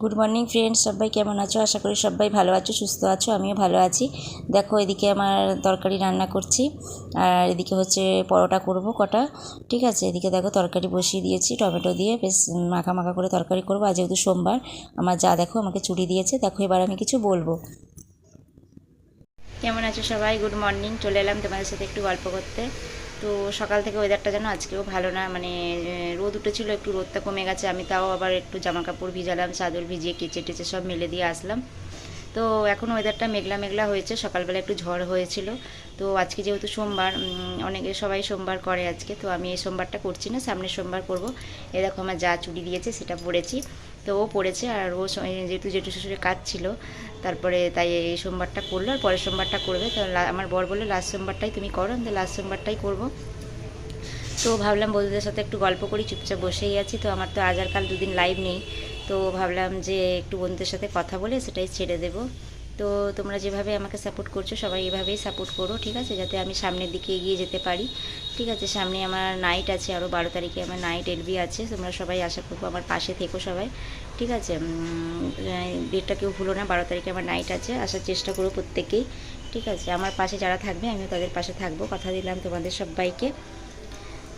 Good morning friends সবাই কেমন আছো? আশা করি সবাই ভালো আছো, সুস্থ আছো, আমিও ভালো আছি। দেখো, এদিকে আমার তরকারি রান্না করছি, আর এদিকে হচ্ছে পরোটা করব কটা। ঠিক আছে, এদিকে দেখো তরকারি বসিয়ে দিয়েছি, টমেটো দিয়ে বেশ মাখা মাখা করে তরকারি করব। আর যেহেতু সোমবার, আমার যা দেখো আমাকে চুড়ি দিয়েছে, দেখো এবার আমি কিছু বলব। কেমন আছো সবাই? গুড মর্নিং চলে এলাম তোমাদের সাথে একটু গল্প করতে। তো সকাল থেকে ওয়েদারটা যেন আজকেও ভালো না মানে রোদ উঠেছিল, একটু রোদটা কমে গেছে, আমি তাও আবার একটু জামা কাপড় ভিজালাম, চাদর ভিজিয়ে কেচে টেচে সব মেলে দিয়ে আসলাম। তো এখন ওয়েদারটা মেঘলা মেঘলা হয়েছে, সকালবেলা একটু ঝড় হয়েছিল। তো আজকে যেহেতু সোমবার অনেকে সবাই সোমবার করে আজকে, তো আমি এই সোমবারটা করছি না, সামনের সোমবার করব। এ দেখো আমার যা চুড়ি দিয়েছে সেটা পরেছি, তো ও পড়েছে আর ও যেহেতু জেঠু শ্বশুরের কাজ ছিল, তারপরে তাই এই সোমবারটা করল আর পরের সোমবারটা করবে। তো আমার বর বলল, লাস্ট সোমবারটাই তুমি করো, আমি লাস্ট সোমবারটাই করব। তো ভাবলাম বন্ধুদের সাথে একটু গল্প করি, চুপচাপ বসেই আছি, তো আমার তো আজ আর কাল দুদিন লাইভ নেই। তো ভাবলাম যে একটু বন্ধুদের সাথে কথা বলে সেটাই ছেড়ে দেবো। তো তোমরা যেভাবে আমাকে সাপোর্ট করছ, সবাই এভাবেই সাপোর্ট করো, ঠিক আছে? যাতে আমি সামনের দিকে এগিয়ে যেতে পারি, ঠিক আছে? সামনে আমার নাইট আছে আরও বারো তারিখে আমার নাইট এলবি আছে, তোমরা সবাই আশা করব আমার পাশে থেকো সবাই, ঠিক আছে? ডেটটা কেউ ভুলো না, বারো তারিখে আমার নাইট আছে, আসার চেষ্টা করো প্রত্যেকেই ঠিক আছে? আমার পাশে যারা থাকবে, আমিও তাদের পাশে থাকব, কথা দিলাম তোমাদের সবাইকে।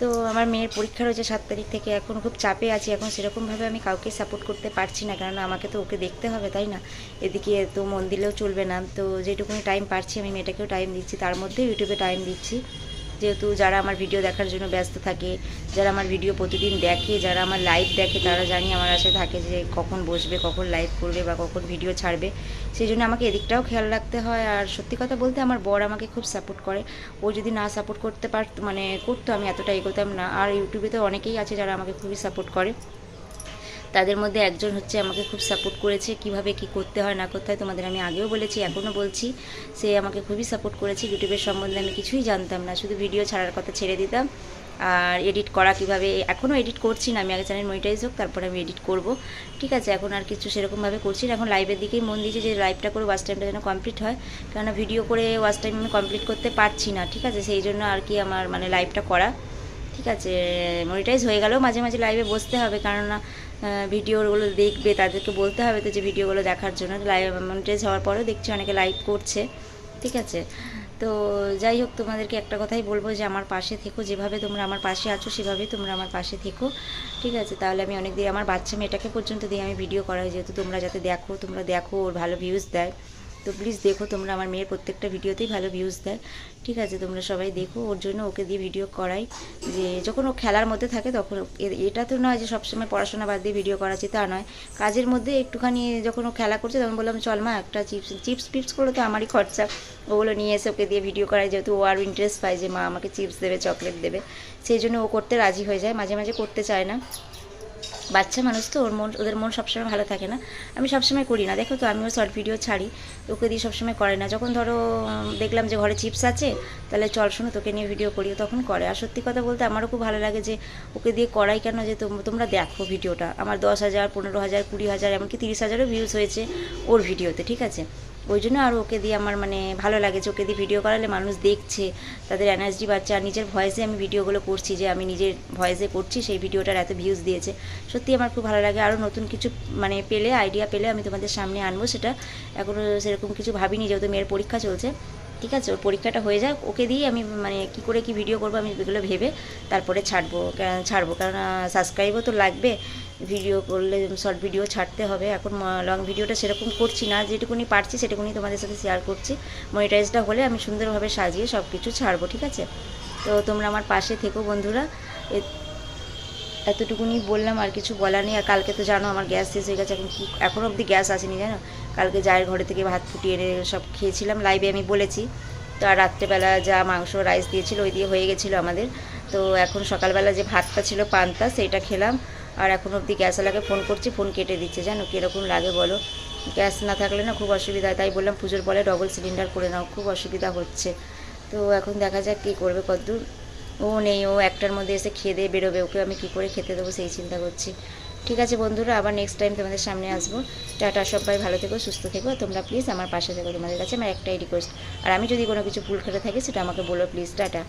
তো আমার মেয়ের পরীক্ষা রয়েছে সাত তারিখ থেকে, এখন খুব চাপে আছি, এখন সেরকমভাবে আমি কাউকে সাপোর্ট করতে পারছি না কারণ আমাকে তো ওকে দেখতে হবে, তাই না? এদিকে তো মন দিলেও চলবে না, তো যেটুকুনি টাইম পারছি আমি মেয়েটাকেও টাইম দিচ্ছি, তার মধ্যে ইউটিউবে টাইম দিচ্ছি। যেহেতু যারা আমার ভিডিও দেখার জন্য ব্যস্ত থাকে, যারা আমার ভিডিও প্রতিদিন দেখে, যারা আমার লাইভ দেখে, তারা জানি আমার আশায় থাকে যে কখন বসবে, কখন লাইভ করবে বা কখন ভিডিও ছাড়বে। সেই জন্য আমাকে এদিকটাও খেয়াল রাখতে হয়। আর সত্যি কথা বলতে আমার বর আমাকে খুব সাপোর্ট করে। ও যদি না সাপোর্ট করতে পারত মানে করতো আমি এতটা এগোতাম না। আর ইউটিউবে তো অনেকেই আছে যারা আমাকে খুবই সাপোর্ট করে। তাদের মধ্যে একজন হচ্ছে আমাকে খুব সাপোর্ট করেছে, কীভাবে কি করতে হয় না করতে হয় তোমাদের আমি আগেও বলেছি এখনও বলছি। সে আমাকে খুবই সাপোর্ট করেছে ইউটিউবের সম্বন্ধে আমি কিছুই জানতাম না, শুধু ভিডিও ছাড়ার কথা ছেড়ে দিতাম। আর এডিট করা কীভাবে এখনও এডিট করছি না, আমি আগে চ্যানেল মনিটাইজ হোক, তারপরে আমি এডিট করব। ঠিক আছে, এখন আর কিছু সেরকমভাবে করছি না, এখন লাইভের দিকেই মন দিয়েছি যে লাইভটা করে ওয়াচ টাইমটা যেন কমপ্লিট হয়। কেননা ভিডিও করে ওয়াচ টাইম আমি কমপ্লিট করতে পারছি না, ঠিক আছে, সেই জন্য আর কি আমার মানে লাইভটা করা। ঠিক আছে মনিটাইজ হয়ে গেলেও মাঝে মাঝে লাইভে বসতে হবে, কেননা ভিডিওগুলো দেখবে, তাদেরকে বলতে হবে তো যে ভিডিওগুলো দেখার জন্য। লাইভ মনিটাইজ হওয়ার পরেও দেখছি অনেকে লাইভ করছে, ঠিক আছে? তো যাই হোক, তোমাদেরকে একটা কথাই বলব যে আমার পাশে থেকো, যেভাবে তোমরা আমার পাশে আছো, সেভাবে তোমরা আমার পাশে থেকো, ঠিক আছে? তাহলে আমি অনেক দিন আমার বাচ্চা মেয়েটাকে পর্যন্ত দিয়ে আমি ভিডিও করাই, যেহেতু তোমরা যাতে দেখো, তোমরা দেখো, ওর ভালো ভিউজ দেয়। তো প্লিজ দেখো তোমরা আমার মেয়ের প্রত্যেকটা ভিডিওতেই ভালো ভিউজ দেয়। ঠিক আছে, তোমরা সবাই দেখো, ওর জন্য ওকে দিয়ে ভিডিও করাই। যে যখন ও খেলার মধ্যে থাকে তখন এটা তো নয় যে সবসময় পড়াশোনা বাদ দিয়ে ভিডিও করাচ্ছি, তা নয়। কাজের মধ্যে একটুখানি যখন ও খেলা করছে তখন বললাম, চল মা, একটা চিপস চিপস ফিপস করলে তো আমারই খরচা। ওগুলো নিয়ে এসে ওকে দিয়ে ভিডিও করাই, যেহেতু ও আরও ইন্টারেস্ট পায় যে মা আমাকে চিপস দেবে চকলেট দেবে। সেই জন্য ও করতে রাজি হয়ে যায়, মাঝে মাঝে করতে চায় না। বাচ্চা মানুষ তো, ওর মন ওদের মন সবসময় ভালো থাকে না। আমি সবসময় করি না। দেখো তো আমিও শর্ট ভিডিও ছাড়ি। ওকে দিয়ে সবসময় করে না। যখন ধরো দেখলাম যে ঘরে চিপস আছে, তাহলে চল শোনো, তোকে নিয়ে ভিডিও করি। তখন করে। আর সত্যি কথা বলতে আমারও খুব ভালো লাগে যে, ওকে দিয়ে করাই কেন যে তোম- তোমরা দেখো ভিডিওটা আমার দশ হাজার, পনেরো হাজার, কুড়ি হাজার, এমনকি তিরিশ হাজারও ভিউজ হয়েছে ওর ভিডিওতে ঠিক আছে? ওই জন্য আর ওকে দিয়ে আমার মানে ভালো লাগে যে ওকে দিয়ে ভিডিও করালে মানুষ দেখছে, তাদের এনার্জি বাচ্চা আর নিজের ভয়েসে আমি ভিডিওগুলো করছি যে আমি নিজের ভয়েসে করছি, সেই ভিডিওটার এত ভিউজ দিয়েছে। সত্যি আমার খুব ভালো লাগে। আরও নতুন কিছু মানে পেলে আইডিয়া পেলে আমি তোমাদের সামনে আনব, সেটা এখনও সেরকম কিছু ভাবিনি যেহেতু মেয়ের পরীক্ষা চলছে। ঠিক আছে, ওর পরীক্ষাটা হয়ে যাক, ওকে দিয়ে আমি মানে কি করে কি ভিডিও করব আমি এগুলো ভেবে তারপরে ছাড়বো ছাড়বো। কারণ সাবস্ক্রাইবও তো লাগবে ভিডিও করলে শর্ট ভিডিও ছাড়তে হবে। এখন লং ভিডিওটা সেরকম করছি না, যেটুকুনি পারছি সেটুকুনি তোমাদের সাথে শেয়ার করছি। মনিটাইজটা হলে আমি সুন্দরভাবে সাজিয়ে সব কিছু ছাড়বো, ঠিক আছে? তো তোমরা আমার পাশে থেকো বন্ধুরা। এতটুকুনি বললাম, আর কিছু বলার নেই। আর কালকে তো জানো আমার গ্যাস শেষ হয়ে গেছে, এখন কি এখনও অবধি গ্যাস আসেনি, জানো? কালকে জায়ের ঘরে থেকে ভাত ফুটিয়ে এনে সব খেয়েছিলাম। লাইভে আমি বলেছি, তো আর রাত্রেবেলা যা মাংস রাইস দিয়েছিল, ওই দিয়ে হয়ে গেছিল আমাদের। তো এখন সকালবেলা যে ভাতটা ছিল, পান্তা, সেইটা খেলাম। আর এখন অবধি গ্যাসওয়ালাকে ফোন করছি ফোন কেটে দিচ্ছে। জানো কীরকম লাগে বলো? গ্যাস না থাকলে না খুব অসুবিধা তাই বললাম, পুজোর পরে ডবল সিলিন্ডার করে নাও, খুব অসুবিধা হচ্ছে। তো এখন দেখা যাক কী করবে কদ্দূর। ও নেই, ও একটার মধ্যে এসে খেয়ে দিয়ে বেরোবে। ওকে আমি কী করে খেতে দেবো সেই চিন্তা করছি। ঠিক আছে বন্ধুরা, আবার নেক্সট টাইম তোমাদের সামনে আসব। টাটা সবাই, ভালো থেকো, সুস্থ থেকো। তোমরা প্লিজ আমার পাশে থেকো, তোমাদের কাছে আমার একটাই রিকোয়েস্ট আর আমি যদি কোনো কিছু ভুল খেলে থাকি, সেটা আমাকে বলো প্লিজ টাটা।